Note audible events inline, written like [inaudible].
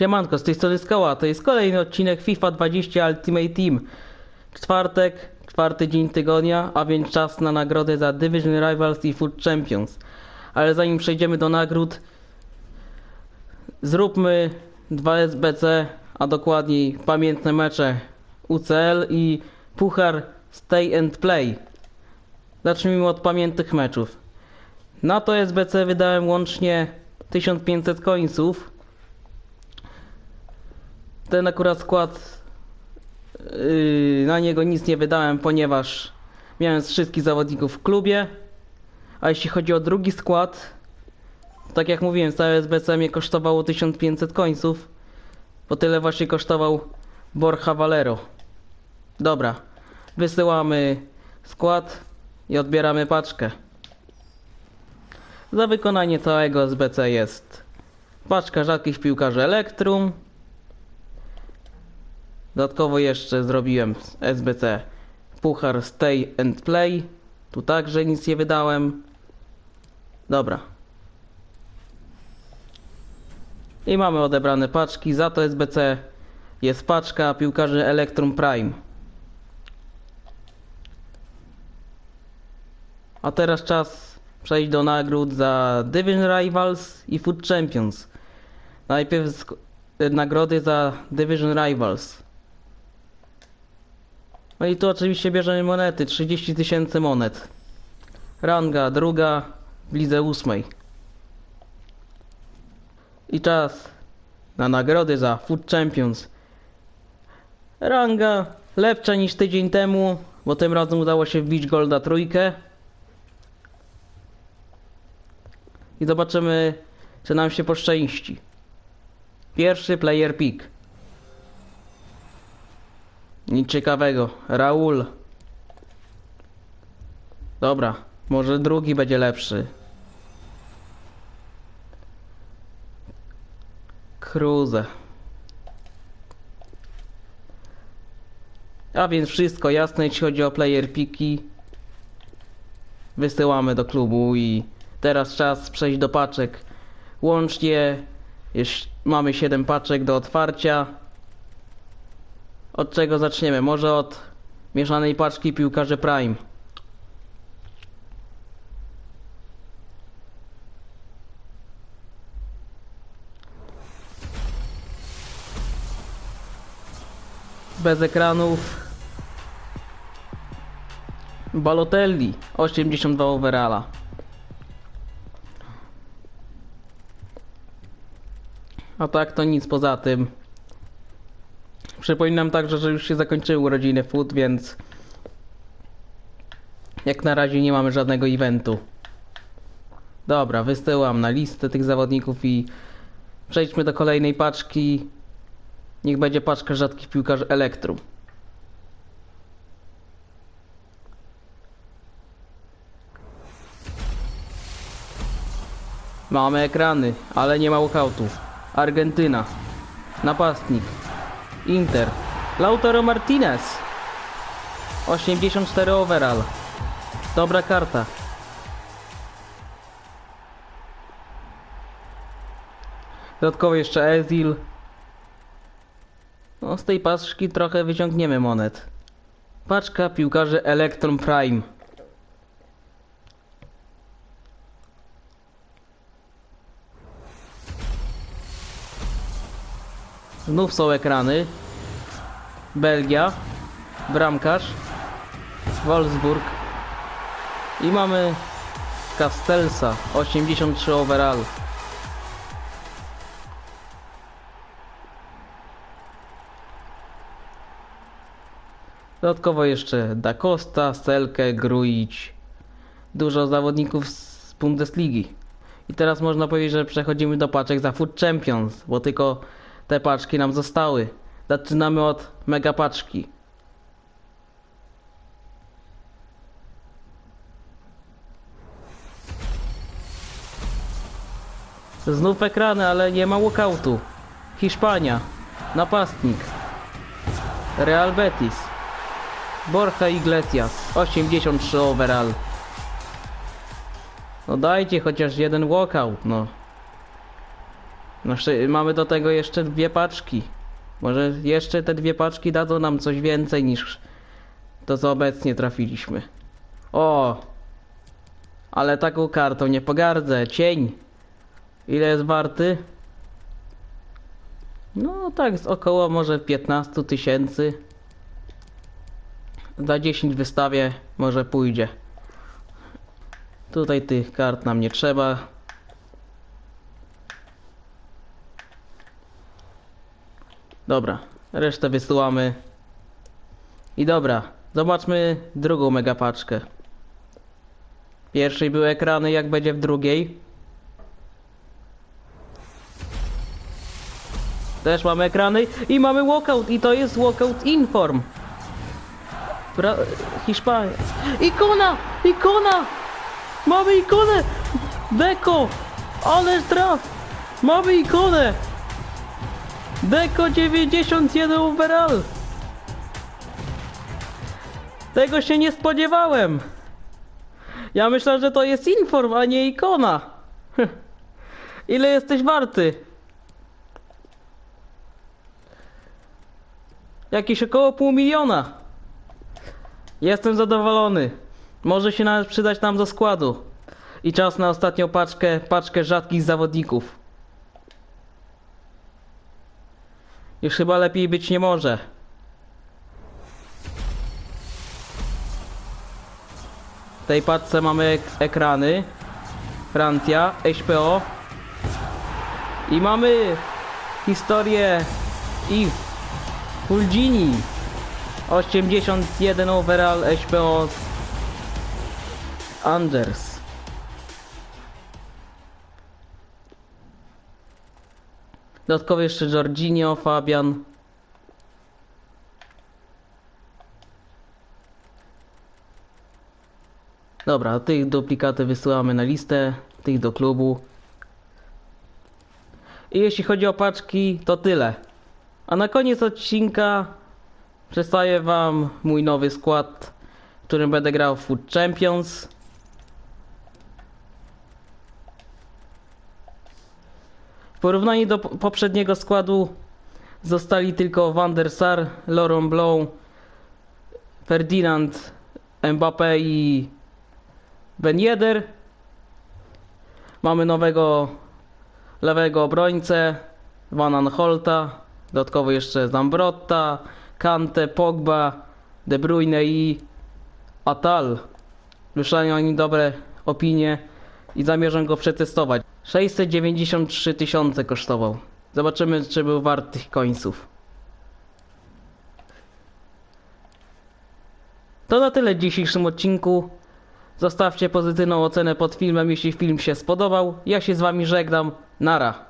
Siemanko, z tej strony Skała, to jest kolejny odcinek FIFA 20 Ultimate Team. Czwartek, czwarty dzień tygodnia, a więc czas na nagrodę za Division Rivals i Food Champions. Ale zanim przejdziemy do nagród, zróbmy dwa SBC, a dokładniej pamiętne mecze UCL i Puchar Stay and Play. Zacznijmy od pamiętnych meczów. Na to SBC wydałem łącznie 1500 końców. Ten akurat skład yy, na niego nic nie wydałem, ponieważ miałem wszystkich zawodników w klubie. A jeśli chodzi o drugi skład, tak jak mówiłem, całe SBC mnie kosztowało 1500 końców, bo tyle właśnie kosztował Borja Valero. Dobra, wysyłamy skład i odbieramy paczkę. Za wykonanie całego SBC jest paczka rzadkich piłkarzy Elektrum. Dodatkowo jeszcze zrobiłem SBC Puchar Stay and Play. Tu także nic nie wydałem. Dobra. I mamy odebrane paczki. Za to SBC jest paczka piłkarzy Electrum Prime. A teraz czas przejść do nagród za Division Rivals i Food Champions. Najpierw y, nagrody za Division Rivals. No i tu oczywiście bierzemy monety, 30 tysięcy monet. Ranga druga w lidze ósmej. I czas na nagrody za Food Champions. Ranga lepsza niż tydzień temu, bo tym razem udało się wbić Golda trójkę. I zobaczymy, czy nam się poszczęści. Pierwszy player pick. Nic ciekawego. Raul. Dobra, może drugi będzie lepszy. Cruze. A więc wszystko jasne, jeśli chodzi o player piki. Wysyłamy do klubu i teraz czas przejść do paczek. Łącznie mamy 7 paczek do otwarcia. Od czego zaczniemy? Może od mieszanej paczki piłkarzy Prime. Bez ekranów. Balotelli 82 overalla. A tak to nic poza tym. Przypominam także, że już się zakończyły urodziny Food, więc jak na razie nie mamy żadnego eventu. Dobra, wysyłam na listę tych zawodników i przejdźmy do kolejnej paczki. Niech będzie paczka rzadkich piłkarzy Elektrum. Mamy ekrany, ale nie ma walkoutów. Argentyna. Napastnik. Inter. Lautaro Martinez. 84 overall. Dobra karta. Dodatkowo jeszcze Ezil. No z tej paczki trochę wyciągniemy monet. Paczka piłkarzy Electron Prime. Znów są ekrany. Belgia. Bramkarz. Wolfsburg. I mamy Castelsa. 83 overall. Dodatkowo jeszcze Da Costa, Selke, Grujic. Dużo zawodników z Bundesligi. I teraz można powiedzieć, że przechodzimy do paczek za Food Champions, bo tylko te paczki nam zostały. Zaczynamy od mega paczki. Znów ekrany, ale nie ma walkoutu. Hiszpania. Napastnik. Real Betis. Borja Iglesias. 83 overall. No dajcie chociaż jeden walkout, no. No, mamy do tego jeszcze dwie paczki. Może jeszcze te dwie paczki dadzą nam coś więcej niż to, co obecnie trafiliśmy. O! Ale taką kartą nie pogardzę. Cień. Ile jest warty? No tak, z około może 15 tysięcy. Za 10 wystawię, może pójdzie. Tutaj tych kart nam nie trzeba. Dobra, resztę wysyłamy. I dobra, zobaczmy drugą megapaczkę. Pierwszej były ekrany, jak będzie w drugiej. Też mamy ekrany i mamy walkout i to jest walkout inform. Bra Hiszpania. Ikona! Ikona! Mamy ikonę! Deko! Ale traf! Mamy ikonę! Deko 91 overall! Tego się nie spodziewałem! Ja myślę, że to jest inform, a nie ikona! [laughs] Ile jesteś warty? Jakieś około pół miliona. Jestem zadowolony. Może się nawet przydać nam do składu. I czas na ostatnią paczkę, paczkę rzadkich zawodników. Już chyba lepiej być nie może. W tej paczce mamy ek ekrany. Francja, HPO. I mamy historię i Fulgini 81 overall HPO Anders Dodatkowo jeszcze Jorginho, Fabian Dobra, tych duplikaty wysyłamy na listę, tych do klubu. I jeśli chodzi o paczki, to tyle. A na koniec odcinka przedstawię Wam mój nowy skład, w którym będę grał w Food Champions. W porównaniu do po- poprzedniego składu zostali tylko Van der Sar, Laurent Blanc, Ferdinand, Mbappé i Ben Yedder. Mamy nowego lewego obrońcę, Van Aanholta, dodatkowo jeszcze Zambrotta, Kante, Pogba, De Bruyne i Atal. Słyszałem o nim dobre opinie i zamierzam go przetestować. 693 tysiące kosztował. Zobaczymy, czy był wart tych końców. To na tyle w dzisiejszym odcinku. Zostawcie pozytywną ocenę pod filmem, jeśli film się spodobał. Ja się z wami żegnam. Nara.